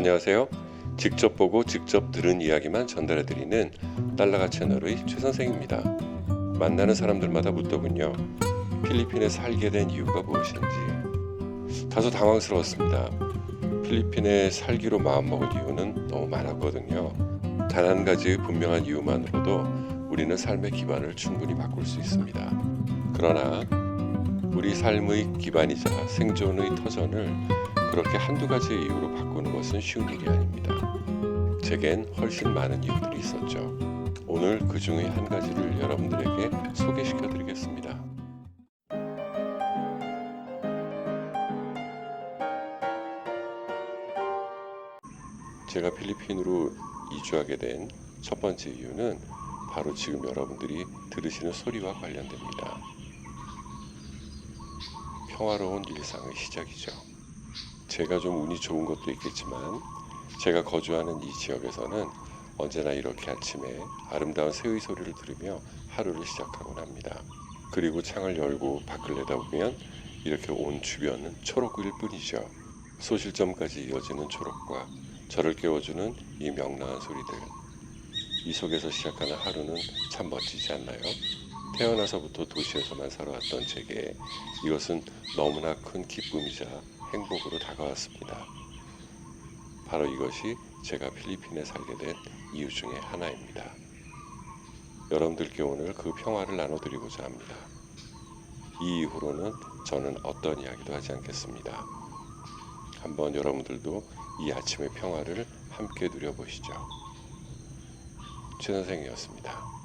안녕하세요. 직접 보고 직접 들은 이야기만 전달해 드리는 달라가 채널의 최 선생입니다. 만나는 사람들마다 묻더군요. 필리핀에 살게 된 이유가 무엇인지. 다소 당황스러웠습니다. 필리핀에 살기로 마음먹은 이유는 너무 많았거든요. 단 한 가지의 분명한 이유만으로도 우리는 삶의 기반을 충분히 바꿀 수 있습니다. 그러나 우리 삶의 기반이자 생존의 터전을 그렇게 한두 가지의 이유로 바꾸는 것은 쉬운 일이 아닙니다. 제겐 훨씬 많은 이유들이 있었죠. 오늘 그 중의 한 가지를 여러분들에게 소개시켜 드리겠습니다. 제가 필리핀으로 이주하게 된 첫 번째 이유는 바로 지금 여러분들이 들으시는 소리와 관련됩니다. 평화로운 일상의 시작이죠. 제가 좀 운이 좋은 것도 있겠지만 제가 거주하는 이 지역에서는 언제나 이렇게 아침에 아름다운 새의 소리를 들으며 하루를 시작하곤 합니다. 그리고 창을 열고 밖을 내다보면 이렇게 온 주변은 초록일 뿐이죠. 소실점까지 이어지는 초록과 저를 깨워주는 이 명랑한 소리들. 이 속에서 시작하는 하루는 참 멋지지 않나요? 태어나서부터 도시에서만 살아왔던 제게 이것은 너무나 큰 기쁨이자 행복으로 다가왔습니다. 바로 이것이 제가 필리핀에 살게 된 이유 중에 하나입니다. 여러분들께 오늘 그 평화를 나눠드리고자 합니다. 이 이후로는 저는 어떤 이야기도 하지 않겠습니다. 한번 여러분들도 이 아침의 평화를 함께 누려보시죠. 최 선생이었습니다.